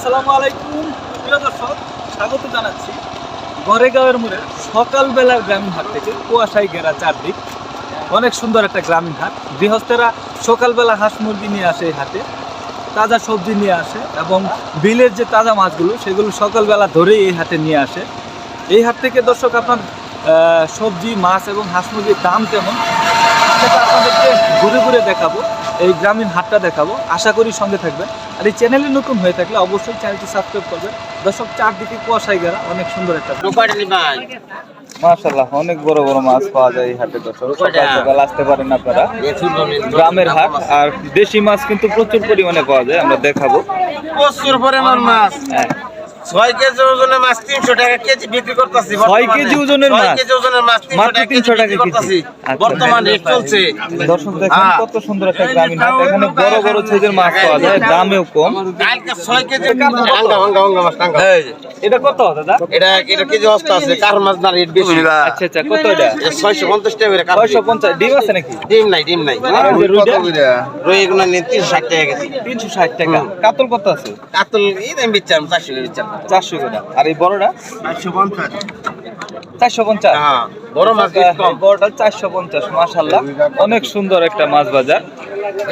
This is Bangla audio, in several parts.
আসসালামু আলাইকুম। প্রিয় দর্শক, স্বাগত জানাচ্ছি গড়েগাঁওয়ের মোড়ে সকালবেলার গ্রামীণ হাট থেকে কুয়াশায় ঘেরা চারদিক। অনেক সুন্দর একটা গ্রামীণ হাট। গৃহস্থেরা সকালবেলা হাঁস মুরগি নিয়ে আসে এই হাটে, তাজা সবজি নিয়ে আসে এবং বিলের যে তাজা মাছগুলো, সেগুলো সকালবেলা ধরেই এই হাটে নিয়ে আসে। এই হাট থেকে দর্শক, আপনার সবজি, মাছ এবং হাঁস মুরগির দাম কেমন? সেটা আপনাদেরকে ঘুরে ঘুরে দেখাবো। এই গ্রামীণ হাটটা দেখাবো। আশা করি সঙ্গে থাকবেন। আর এই চ্যানেলে নতুন হয়ে থাকলে অবশ্যই চ্যানেলটি সাবস্ক্রাইব করবেন। দর্শক চারদিকে কুয়াশায় ঘেরা অনেক সুন্দর একটা মাশাল্লাহ অনেক বড় বড় মাছ পাওয়া যায় এই হাটে দর্শক। সকাল সকাল আসতে পারেন আপনারা। গ্রামের হাট আর দেশি মাছ কিন্তু প্রচুর পরিমাণে পাওয়া যায় আমরা দেখাবো। প্রচুর পরিমাণ মাছ। হ্যাঁ। ছয় কেজি ওজনের মাছ তিনশো টাকা কেজি বিক্রি করতেছি ছয় কেজি ওজনের মাছ? কেজি ওজনের মাছ মাত্র তিনশো টাকা কেজি। বর্তমান রেট চলছে। দর্শক দেখেন হ্যাঁ। কত সুন্দর একটা গ্রামীণ হাট। এখানে বড় বড় সাইজের মাছ পাওয়া যায় দামেও কম। ছয় কেজি টাঙ্গা ভাঙ্গা ভাঙ্গা মাছ টাঙ্গা এটা কত দাদা? এটা এটা কেজি অস্ত আছে কার মাছ না রেট বেশি? আচ্ছা আচ্ছা কত এটা? ছয়শো পঞ্চাশ টাকা ছয়শো পঞ্চাশ ডিম আছে নাকি? ডিম নাই ডিম নাই? রই এগুলো নিয়ে তিনশো ষাট টাকা কেজি। তিনশো ষাট টাকা। কাতল কত আছে? কাতল এই দাম চারশো বেচাম চারশো করে। আর এই বড়টা? চারশো পঞ্চাশ। চারশো পঞ্চাশ? হ্যাঁ। বড় মাছ বড়টা চারশো পঞ্চাশ মাসাল্লাহ অনেক সুন্দর একটা মাছ বাজার।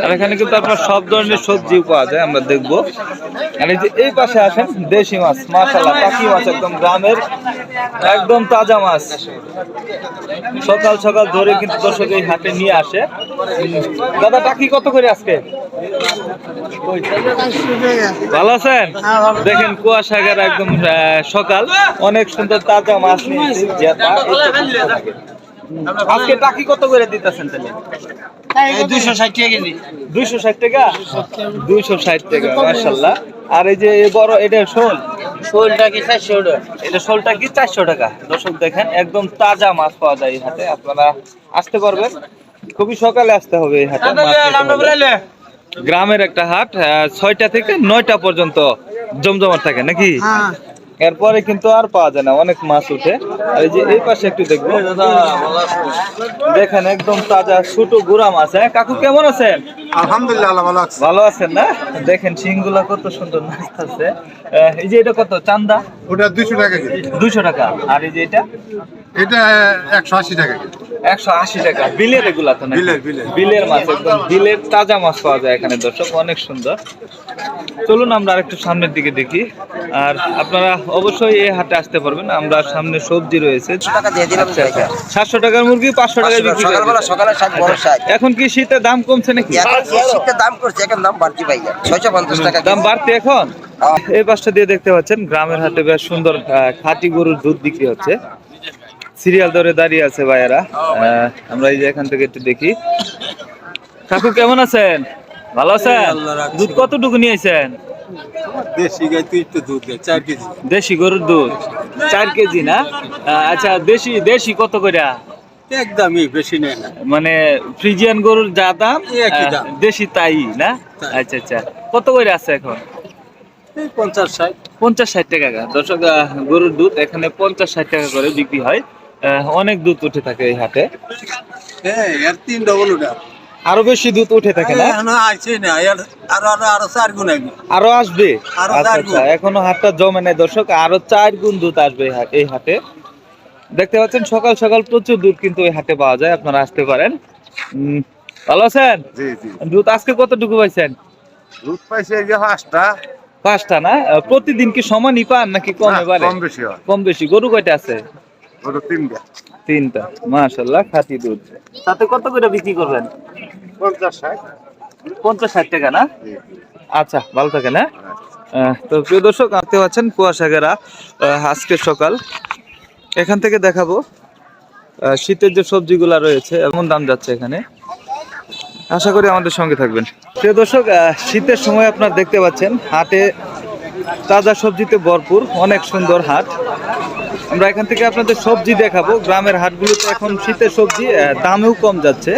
আর এখানে কিন্তু আপনার সব ধরনের সবজিও পাওয়া যায় আমরা দেখব। আর এই যে এই পাশে আসেন দেশি মাছ মাসাল্লাহ টাকি মাছ একদম গ্রামের একদম তাজা মাছ। সকাল সকাল ধরে কিন্তু দর্শক এই হাটে নিয়ে আসে। দাদা টাকি কত করে আজকে? ভালো আছেন? দেখেন কুয়াশাগার একদম আহ, সকাল। অনেক সুন্দর তাজা মাছ নিয়েছি থাকে। আজকে টাকি কত করে দিতেছেন তাহলে? দুইশো ষাট টাকা কেজি। দুইশো ষাট টাকা? দুইশো ষাট টাকা মার্শাল্লাহ আর এই যে বড় এটা শোল? শোলটা কি চারশো এটা শোলটা কি চারশো টাকা? দর্শক দেখেন একদম তাজা মাছ পাওয়া যায় এই হাটে। আপনারা আসতে পারবেন। খুবই সকালে আসতে হবে এই হলে। গ্রামের একটা হাট আহ, ছয়টা থেকে নয়টা পর্যন্ত জমজমাট থাকে নাকি? এরপরে কিন্তু আর পাওয়া যায় না অনেক মাছ উঠে আর এই যে এই পাশে একটু দেখব। দেখেন একদম তাজা ছোট গুড়া মাছ হ্যাঁ? কাকু কেমন আছেন? আলহামদুলিল্লাহ ভালো আছে। ভালো আছেন না? দেখেন শিংগুলা কত সুন্দর নাচতেছে। এই যে এটা কত? চান্দা? ওটা দুইশো টাকা কেজি। দুইশো টাকা। আর এই যে এটা? এটা একশো আশি টাকা কেজি। একশো আশি টাকা। বিলের এগুলা তো? বিলের, মাছ একদম। বিলের তাজা মাছ পাওয়া যায় এখানে দর্শক। অনেক সুন্দর। চলুন আমরা আরেকটু সামনের দিকে দেখি। আর আপনারা অবশ্যই এই হাটে আসতে পারবেন। আমরা সামনে সবজি রয়েছে। টাকা দিয়ে দিলাম আচ্ছা সাতশো টাকার মুরগি পাঁচশো টাকায় বিক্রি। সকালে এখন কি শীতের দাম কমছে নাকি? শীতের দাম করছে এখন দাম বাড়তি পাই ছয়শো পঞ্চাশ টাকা দাম বাড়তে এখন? এই পাশটা দিয়ে দেখতে পাচ্ছেন গ্রামের হাটে বেশ সুন্দর আহ, খাঁটি গরুর দুধ বিক্রি হচ্ছে। সিরিয়াল ধরে দাঁড়িয়ে আছে ভাইয়ারা। আমরা এই যে এখান থেকে একটু দেখি। কাকু কেমন আছেন? ভালো আছেন? দুধ কতটুকু নিয়েছেন? দেশি গরুর দুধ? চার কেজি না? আচ্ছা দেশি দেশি কত করে একদমই বেশি মানে ফ্রিজিয়ান গরুর যা দাম। দেশি তাই না? আচ্ছা আচ্ছা। কত করে আছে এখন? পঞ্চাশ ষাট। পঞ্চাশ ষাট টাকা। দর্শক গরুর দুধ এখানে পঞ্চাশ ষাট টাকা করে বিক্রি হয়। অনেক দুধ উঠে থাকে এই হাটে। হ্যাঁ এর তিন ডবল ওটা আরও বেশি দুধ উঠে থাকে না? এর আরও আরও আরও চার গুণ আগে। আরও আসবে? আচ্ছা আচ্ছা। এখনও হাটটা জমে নাই দর্শক। আরও চার গুণ দুধ আসবে এই হাটে দেখতে পাচ্ছেন সকাল সকাল প্রচুর দুধ কিন্তু এই হাটে পাওয়া যায় আপনারা আসতে পারেন। ভালো আছেন? জি জি। দুধ আজকে কতটুকু পাইছেন? দুধ পাইছে এই যে পাঁচটা। পাঁচটা না? প্রতিদিন কি সমানই পান নাকি কম এবারে? কম বেশি কম বেশি। গরু কয়টা আছে? ওটা তিনটা। তিনটা। মাশাল্লাহ খাঁটি দুধ। তাতে কত করে বিক্রি করবেন? পঞ্চাশ ষাট। পঞ্চাশ ষাট টাকা না? আচ্ছা ভালো থাকেন হ্যাঁ? তো প্রিয় দর্শক আপনি পাচ্ছেন আজকের সকাল। এখান থেকে দেখাবো আহ, শীতের যে সবজিগুলা রয়েছে এমন দাম যাচ্ছে এখানে। আশা করি আমাদের সঙ্গে থাকবেন। প্রিয় দর্শক আহ, শীতের সময় আপনার দেখতে পাচ্ছেন হাটে তাজা সবজিতে ভরপুর অনেক সুন্দর হাট। আমরা এখান থেকে আপনাদের সবজি দেখাবো। গ্রামের হাটগুলোতে এখন শীতের সবজি দামেও কম যাচ্ছে।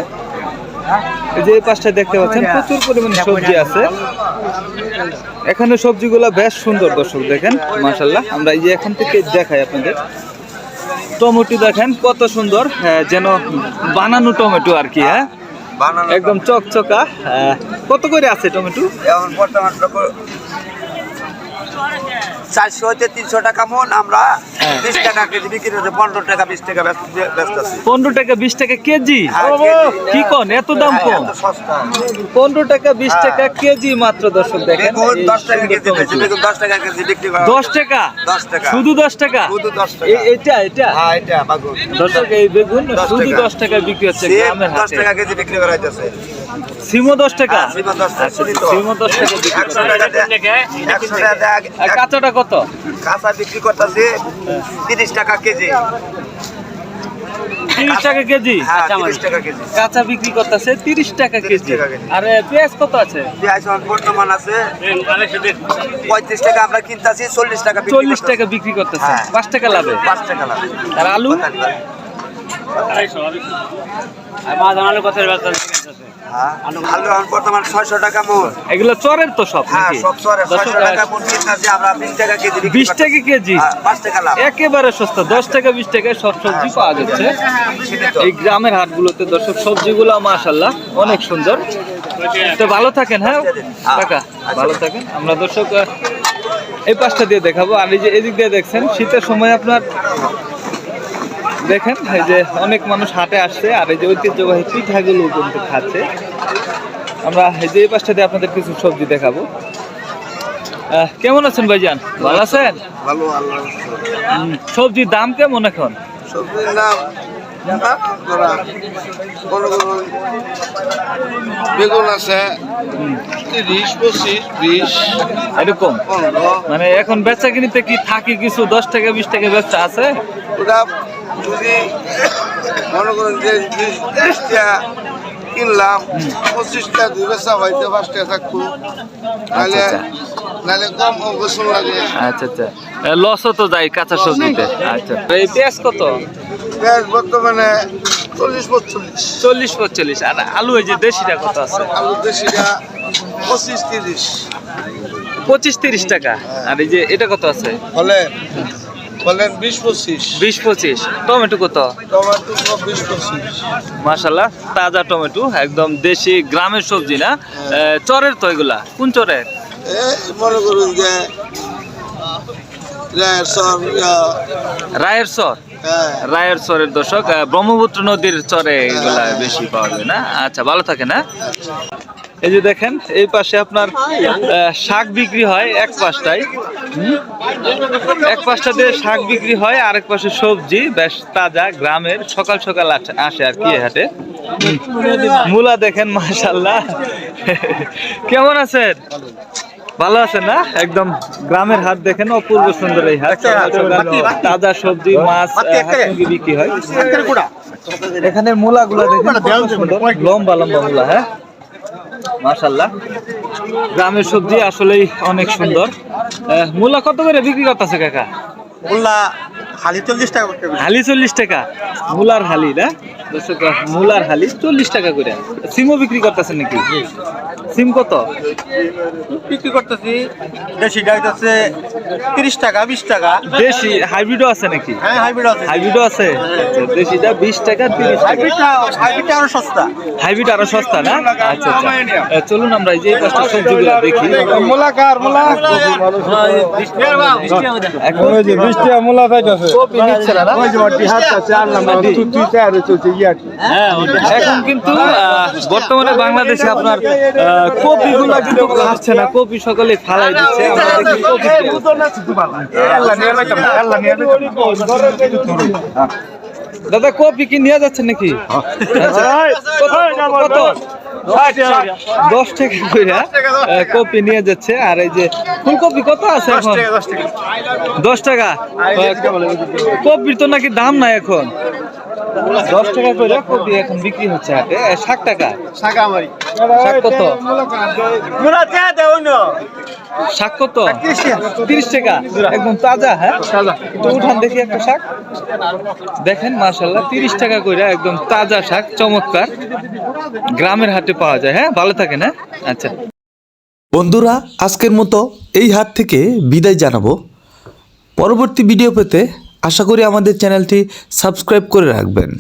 এই যে এই পাশটা দেখতে পাচ্ছেন প্রচুর পরিমাণে সবজি আছে। এখানে সবজিগুলো বেশ সুন্দর দর্শক দেখেন মাশাল্লাহ আমরা এই যে এখান থেকে দেখাই আপনাদের। টমেটো দেখেন কত সুন্দর যেন বানানো টমেটো আর কি হ্যাঁ? একদম চকচকা আহ, কত করে আছে টমেটো? এখন বর্তমান চারশো হইতে তিনশো টাকা মন আমরা হ্যাঁ। বিশ টাকা কেজি বিক্রি হচ্ছে পনেরো টাকা বিশ টাকা ব্যস্ত আছি। পনেরো টাকা বিশ টাকা কেজি? হ্যাঁ, কি কন? এত দাম হ্যাঁ, কম পনেরো টাকা বিশ টাকা কেজি মাত্র দর্শক দেখেন। দশ টাকা কেজি দশ টাকা কেজি বিক্রি করা দশ টাকা? দশ টাকা। শুধু দশ টাকা? শুধু দশ টাকা। এটা এটা হ্যাঁ এটা দর্শক এই বেগুন শুধু দশ টাকা বিক্রি হচ্ছে দশ টাকা কেজি বিক্রি করা হইতেছে। সিমও দশ টাকা। হ্যাঁ, সিমও দশ টাকা, আচ্ছা, কাঁচাটা কত? কাঁচা বিক্রি করতেছে তিরিশ টাকা কেজি। তিরিশ টাকা কেজি? হ্যাঁ টাকা কেজি। কাঁচা বিক্রি করতেছে তিরিশ টাকা 30 কেজি। টাকা কেজি। আর পেঁয়াজ কত আছে? পেঁয়াজ বর্তমান আছে পঁয়ত্রিশ টাকা আমরা কিনতেছি চল্লিশ টাকা বিক্রি চল্লিশ। টাকা বিক্রি করতেছে। হ্যাঁ। পাঁচ টাকা লাভে? পাঁচ টাকা লাভ। আর আলু? হ্যাঁ আলু এখন বর্তমান ছয়শো টাকা মন এগুলো চরের তো সব হ্যাঁ সব সরে ছয়শো টাকা কিনতেছি আমরা বিশ টাকা কেজি বিশ টাকা কেজি? হ্যাঁ, পাঁচ টাকা লাভ। একেবারে সস্তা দশ টাকা বিশ টাকায় সব সবজি পাওয়া যাচ্ছে। এই গ্রামের হাটগুলোতে দর্শক সবজিগুলো মাশাল্লাহ অনেক সুন্দর। তো ভালো থাকেন হ্যাঁ? কাকা ভালো থাকেন। আমরা দর্শক এই পাশটা দিয়ে দেখাবো। আর এই যে এদিক দিয়ে দেখছেন শীতের সময় আপনার দেখেন এই যে অনেক মানুষ হাটে আসছে আর এই যে ঐতিহ্যবাহী পিঠাগুলো কিন্তু খাচ্ছে। আমরা এই যে এই পাশটা দিয়ে আপনাদের কিছু সবজি দেখাবো। কেমন আছেন ভাইজান? ভালো আছেন? ভালো সবজির দাম কেমন এখন? সবজির বেগুন আছে তিরিশ পঁচিশ বিশ এরকম মানে এখন বেচা কিনিতে কি থাকে কিছু দশ টাকা বিশ টাকা বেচা আছে? ওটা যদি মনে করুন যে বিশটা কিনলাম পঁচিশটা দুই বেচা হয়তো পাঁচটা থাকতো। নাহলে আচ্ছা। নাহলে কম অবসর লাগে। আচ্ছা আচ্ছা। লসও তো যায় কাঁচা সবজিতে। আচ্ছা। এই পেঁয়াজ কত? পেঁয়াজ বর্তমানে চল্লিশ পঁচল্লিশ চল্লিশ পঁচল্লিশ আর আলু এই যে দেশিটা কত আছে? আলু দেশিটা পঁচিশ তিরিশ। পঁচিশ তিরিশ টাকা। আর এই যে এটা কত আছে? হলে বলেন বিশ পঁচিশ। বিশ পঁচিশ। টমেটো কত? টমেটো সব বিশ পঁচিশ। মাশাল্লাহ তাজা টমেটো একদম দেশি গ্রামের সবজি না? চরের তো এগুলা কোন চরের? এই মনে করুন যে যে সব রায়ের চর? হ্যাঁ। রায়ের চরের দর্শক ব্রহ্মপুত্র নদীর চরে এগুলা বেশি পাওয়া যায় না? আচ্ছা ভালো থাকে না এই যে দেখেন এই পাশে আপনার শাক বিক্রি হয় এক পাশটায়। এক পাশটা দিয়ে শাক বিক্রি হয় আরেক পাশে সবজি বেশ তাজা গ্রামের সকাল সকাল আসে- আর কি হাটে। মূলা দেখেন মাশাল্লাহ কেমন আছেন? ভালো আছেন না? একদম গ্রামের হাট দেখেন অপূর্ব সুন্দর এই হাট। তাজা সবজি মাছ বিক্রি হয়। এখানের মূলা গুলা দেখেন লম্বা লম্বা মূলা হ্যাঁ? মাশাল্লাহ গ্রামের সবজি আসলেই অনেক সুন্দর। মূলা কত করে বিক্রি করতেছে কাকা? মূলা হালি চল্লিশ টাকা হালি চল্লিশ টাকা। মূলার হালি না? মূলার হালি চল্লিশ টাকা করে। সিমও বিক্রি করতেছেন নাকি? সিম কত? বিক্রি করতেছি দেশি ডাইট আছে তিরিশ টাকা বিশ টাকা। দেশি হাইব্রিডও আছে নাকি? হ্যাঁ হাইব্রিড আছে। হাইব্রিডও আছে? আচ্ছা, দেশিটা বিশ টাকা তিরিশ টাকা। হাইব্রিডটা হাইব্রিডটা আরও সস্তা। হাইব্রিড আরও সস্তা না? আচ্ছা আচ্ছা। চলুন আমরা এই যে এই পাঁচটা সবজিগুলো দেখি। এখন কপি নিচ্ছে না, না? এখন কিন্তু বর্তমানে বাংলাদেশে আপনার কপি গুলা কিন্তু খাচ্ছে না কপি সকলে ফালাই দিচ্ছে দাদা কপি কি নিয়ে যাচ্ছে নাকি। কত-? দশ টাকা। করে কপি নিয়ে যাচ্ছে আর এই যে ফুলকপি কত আছে এখন? দশ টাকা। কপির তো নাকি দাম নাই এখন। দশ টাকা করে কপি এখন বিক্রি হচ্ছে আহ, ষাট টাকা। শাক কত? শাক কত? তিরিশ। টাকা। একদম তাজা হ্যাঁ? একটু উঠান দেখি একটা শাক। দেখেন মাশাল্লাহ তিরিশ টাকা করে একদম তাজা শাক চমৎকার। গ্রামের হাটে পাওয়া যায় হ্যাঁ? ভালো থাকে না আচ্ছা। বন্ধুরা আজকের মতো এই হাট থেকে বিদায় জানাব। পরবর্তী ভিডিও পেতে আশা করি আমাদের চ্যানেলটি সাবস্ক্রাইব করে রাখবেন।